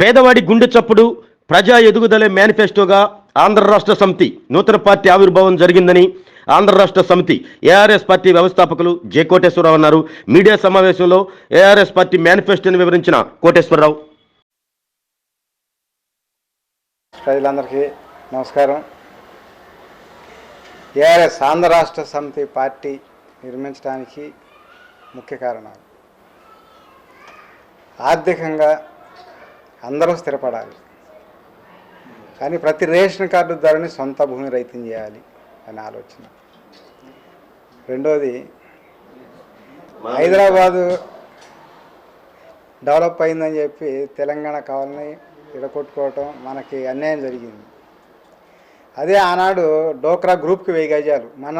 పేదవాడి గుండె చప్పుడు ప్రజా ఎదుగుదలే మేనిఫెస్టోగా ఆంధ్ర రాష్ట్ర సమితి నూతన పార్టీ ఆవిర్భావం జరిగిందని ఆంధ్ర రాష్ట్ర సమితి ఏఆర్ఎస్ పార్టీ వ్యవస్థాపకులు జె కోటేశ్వరరావు అన్నారు. మీడియా సమావేశంలో ఏఆర్ఎస్ పార్టీ మేనిఫెస్టోని వివరించిన కోటేశ్వరరావు. ప్రజలందరికీ నమస్కారం. ఏఆర్ఎస్ ఆంధ్ర రాష్ట్ర సమితి పార్టీ నిర్మించడానికి ముఖ్య కారణాలు. ఆర్థికంగా అందరూ స్థిరపడాలి. కానీ ప్రతి రేషన్ కార్డు ధరని సొంత భూమి రైతం చేయాలి అనే ఆలోచన. రెండోది హైదరాబాదు డెవలప్ అయిందని చెప్పి తెలంగాణ కావాలని విడగొట్టుకోవటం మనకి అన్యాయం జరిగింది. అదే ఆనాడు డోక్రా గ్రూప్కి వెయ్యి గజాలు. మన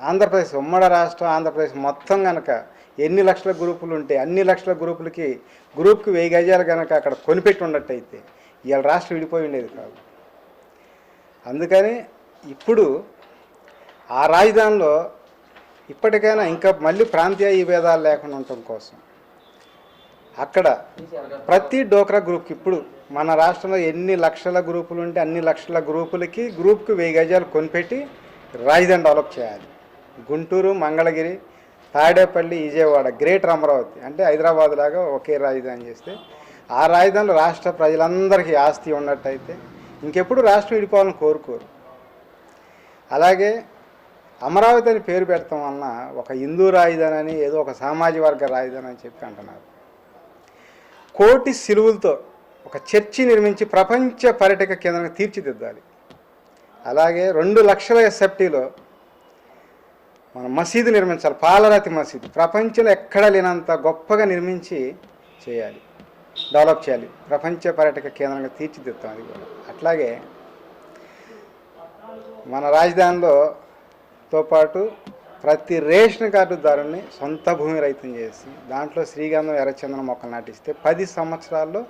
ఆంధ్రప్రదేశ్ ఉమ్మడి రాష్ట్రం ఆంధ్రప్రదేశ్ మొత్తం కనుక ఎన్ని లక్షల గ్రూపులు ఉంటే అన్ని లక్షల గ్రూపులకి గ్రూప్కి వెయ్యి గజాలు కనుక అక్కడ కొనిపెట్టి ఉన్నట్టయితే ఇవాళ రాష్ట్రం విడిపోయి ఉండేది కాదు. అందుకని ఇప్పుడు ఆ రాజధానిలో ఇప్పటికైనా ఇంకా మళ్ళీ ప్రాంతీయ విభేదాలు లేకుండా ఉండటం కోసం అక్కడ ప్రతి డోక్రా గ్రూప్కి ఇప్పుడు మన రాష్ట్రంలో ఎన్ని లక్షల గ్రూపులు ఉంటే అన్ని లక్షల గ్రూపులకి గ్రూప్కి వెయ్యి గజాలు కొనిపెట్టి రాజధాని డెవలప్ చేయాలి. గుంటూరు మంగళగిరి తాడేపల్లి విజయవాడ గ్రేటర్ అమరావతి అంటే హైదరాబాద్ లాగా ఒకే రాజధాని చేస్తే ఆ రాజధానిలో రాష్ట్ర ప్రజలందరికీ ఆస్తి ఉన్నట్టయితే ఇంకెప్పుడు రాష్ట్రం విడిపోవాలని కోరుకోరు. అలాగే అమరావతి అని పేరు పెడతాం వలన ఒక హిందూ రాజధాని అని ఏదో ఒక సామాజిక వర్గ రాజధాని అని చెప్పి అంటున్నారు. కోటి సిలువులతో ఒక చర్చి నిర్మించి ప్రపంచ పర్యటక కేంద్రంగా తీర్చిదిద్దాలి. అలాగే రెండు లక్షల ఎస్ఎఫ్టీలో మన మసీదు నిర్మించాలి పాలరాతి మసీదు. ప్రపంచంలో ఎక్కడ లేనంత గొప్పగా నిర్మించి చేయాలి డెవలప్ చేయాలి. ప్రపంచ పర్యాటక కేంద్రంగా తీర్చిదిద్దాం అది కూడా. అట్లాగే మన రాజధానిలోతో పాటు ప్రతి రేషన్ కార్డుదారుని సొంత భూమి రైతం చేసి దాంట్లో శ్రీగంధం ఎర్రచందనం మొక్కలు నాటిస్తే పది సంవత్సరాల్లో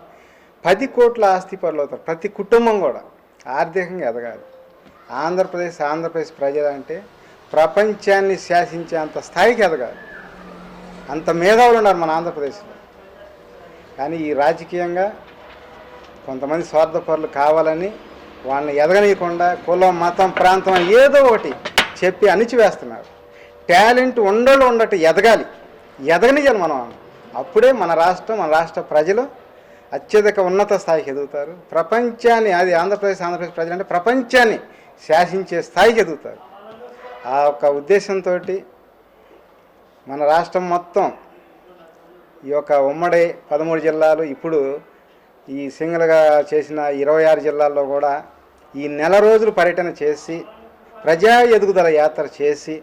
పది కోట్ల ఆస్తి పనులు అవుతారు. ప్రతి కుటుంబం కూడా ఆర్థికంగా ఎదగాలి. ఆంధ్రప్రదేశ్ ఆంధ్రప్రదేశ్ ప్రజలంటే ప్రపంచాన్ని శాసించే అంత స్థాయికి ఎదగాలి అంత మేధావులు ఉన్నారు మన ఆంధ్రప్రదేశ్లో. కానీ ఈ రాజకీయంగా కొంతమంది స్వార్థపరులు కావాలని వాళ్ళని ఎదగనీయకుండా కులం మతం ప్రాంతం ఏదో ఒకటి చెప్పి అణిచివేస్తున్నారు. టాలెంట్ ఉండలు ఉండట ఎదగాలి. ఎదగనియాలి మనం. అప్పుడే మన రాష్ట్రం మన రాష్ట్ర ప్రజలు అత్యధిక ఉన్నత స్థాయికి ఎదుగుతారు. ప్రపంచాన్ని అది ఆంధ్రప్రదేశ్ ఆంధ్రప్రదేశ్ ప్రజలు అంటే ప్రపంచాన్ని శాసించే స్థాయికి ఎదుగుతారు. ఆ యొక్క ఉద్దేశంతో మన రాష్ట్రం మొత్తం ఈ యొక్క ఉమ్మడి పదమూడు జిల్లాలు ఇప్పుడు ఈ సింగిల్గా చేసిన ఇరవై ఆరు జిల్లాల్లో కూడా ఈ నెల రోజులు పర్యటన చేసి ప్రజా ఎదుగుదల యాత్ర చేసి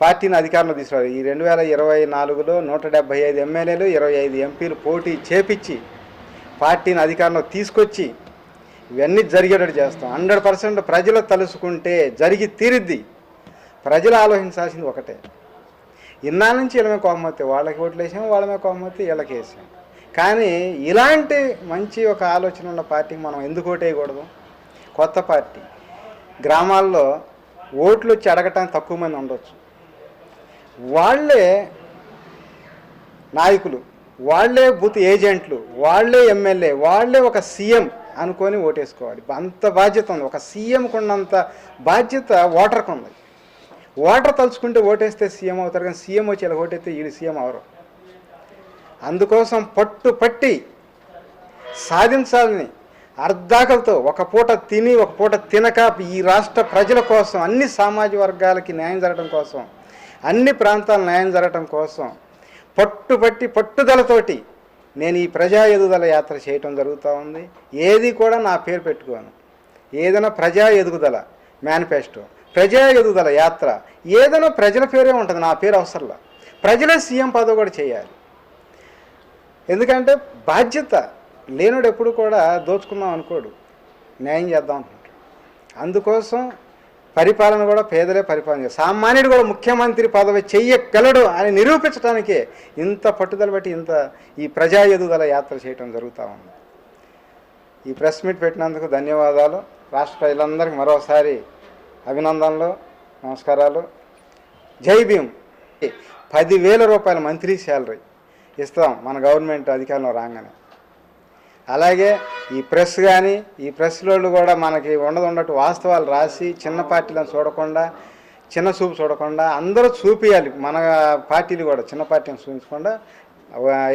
పార్టీని అధికారంలో తీసుకురావాలి ఈ రెండు వేల ఇరవై నాలుగులో నూట డెబ్బై ఐదు ఎమ్మెల్యేలు ఇరవై ఐదు ఎంపీలు పోటీ చేపించి పార్టీని అధికారంలో తీసుకొచ్చి ఇవన్నీ జరిగేటట్టు చేస్తాం. హండ్రెడ్ పర్సెంట్ ప్రజలు తలుసుకుంటే జరిగి తీరిద్ది. ప్రజలు ఆలోచించాల్సింది ఒకటే. ఇన్నాళ్ళ నుంచి వీళ్ళ మీద కోపమొత్తే వాళ్ళకి ఓట్లు వేసాం వాళ్ళ మీద కోపమొత్తే వీళ్ళకి వేసాం. కానీ ఇలాంటి మంచి ఒక ఆలోచన ఉన్న పార్టీకి మనం ఎందుకు ఓటేయకూడదు కొత్త పార్టీ. గ్రామాల్లో ఓట్లు వచ్చి అడగటానికి తక్కువ మంది ఉండొచ్చు. వాళ్ళే నాయకులు వాళ్ళే బూత్ ఏజెంట్లు వాళ్ళే ఎమ్మెల్యే వాళ్ళే ఒక సీఎం అనుకొని ఓటేసుకోవాలి. అంత బాధ్యత ఉంది. ఒక సీఎంకు ఉన్నంత బాధ్యత ఓటర్కు ఉంది. ఓటర్ తలుచుకుంటే ఓటేస్తే సీఎం అవుతారు కానీ సీఎం వచ్చి ఇలా ఓటేస్తే వీళ్ళు సీఎం అవరు. అందుకోసం పట్టు పట్టి సాధించాలని అర్ధాకలతో ఒక పూట తిని ఒక పూట తినక ఈ రాష్ట్ర ప్రజల కోసం అన్ని సామాజిక వర్గాలకి న్యాయం జరగడం కోసం అన్ని ప్రాంతాలు న్యాయం జరగడం కోసం పట్టుబట్టి పట్టుదలతోటి నేను ఈ ప్రజా ఎదుగుదల యాత్ర చేయటం జరుగుతూ ఉంది. ఏది కూడా నా పేరు పెట్టుకోను. ఏదైనా ప్రజా ఎదుగుదల మేనిఫెస్టో ప్రజా ఎదుగుదల యాత్ర ఏదైనా ప్రజల పేరే ఉంటుంది నా పేరు అవసరంలా. ప్రజలే సీఎం పదవి కూడా చేయాలి. ఎందుకంటే బాధ్యత లేనుడు ఎప్పుడు కూడా దోచుకుందాం అనుకోడు. న్యాయం చేద్దాం అనుకుంటాడు. అందుకోసం పరిపాలన కూడా పేదలే పరిపాలన సామాన్యుడు కూడా ముఖ్యమంత్రి పదవి చెయ్యగలడు అని నిరూపించడానికే ఇంత పట్టుదల బట్టి ఇంత ఈ ప్రజా ఎదుగుదల యాత్ర చేయటం జరుగుతూ ఉంది. ఈ ప్రెస్ మీట్ పెట్టినందుకు ధన్యవాదాలు. రాష్ట్ర ప్రజలందరికీ మరోసారి అభినందనలు నమస్కారాలు. జై భీమ్. పదివేల రూపాయల మంత్రి శాలరీ ఇస్తాం మన గవర్నమెంట్ అధికారంలో రాగానే. అలాగే ఈ ప్రెస్ కానీ ఈ ప్రెస్ వాళ్ళు కూడా మనకి ఉండదు ఉన్నట్టు వాస్తవాలు రాసి చిన్న పార్టీలను చూడకుండా చిన్న చూపు చూడకుండా అందరూ చూపించాలి మన పార్టీలు కూడా చిన్న పార్టీని చూపించకుండా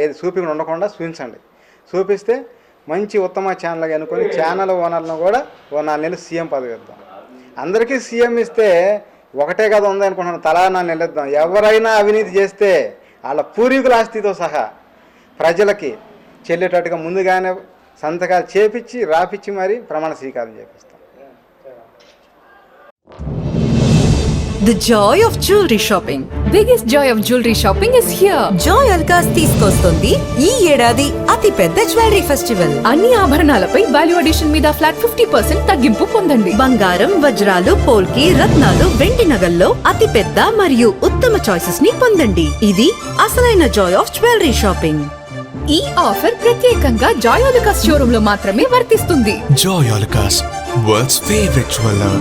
ఏది చూపించకుండా ఉండకుండా చూపించండి. చూపిస్తే మంచి ఉత్తమ ఛానల్ అనుకొని ఛానల్ ఓనర్లను కూడా ఓ నాలుగు నెలలు సీఎం పదవి ఇద్దాం. అందరికీ సీఎం ఇస్తే ఒకటే కదా ఉంది అనుకుంటున్నాను. తలా నాలుగు నెలలు ఇద్దాం. ఎవరైనా అవినీతి చేస్తే వాళ్ళ పూర్వీకుల ఆస్తితో సహా ప్రజలకి చెల్లేటట్టుగా ముందుగానే సంతకాలు చేపించి రాపిచ్చి మరి ప్రమాణ స్వీకారం చేపిస్తాం. The joy of jewelry shopping. biggest joy of jewelry shopping is here. Joy Alukkas తీసుకొస్తుంది ఈ ఏడాది అతి పెద్ద జ్యువెలరీ ఫెస్టివల్ అన్ని ఆభరణాలపై వాల్యూ అడిషన్ మీద ఫ్లాట్ ఫిఫ్టీ పర్సెంట్ తగ్గింపు పొందండి. బంగారం వజ్రాలు పోల్కి రత్నాలు వెండి నగల్లో అతి పెద్ద మరియు ఉత్తమ చాయిసెస్ని పొందండి. ఇది అసలైన జాయ్ ఆఫ్ జ్యువెలరీ షాపింగ్ ఈ ఆఫర్ ప్రత్యేకంగా జాయోలికాస్ షోరూమ్లో మాత్రమే వర్తిస్తుంది. favorite jeweler.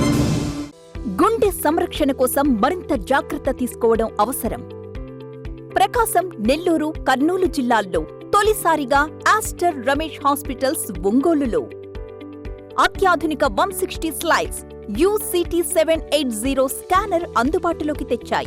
గుండె సంరక్షణ కోసం మరింత జాగ్రత్త తీసుకోవడం అవసరం. ప్రకాశం నెల్లూరు కర్నూలు జిల్లాల్లో తొలిసారిగా ఆస్టర్ రమేష్ హాస్పిటల్స్ ఒంగోలులో. అత్యాధునిక one sixty slides UCT seven eight zero scanner అందుబాటులోకి తెచ్చాయి.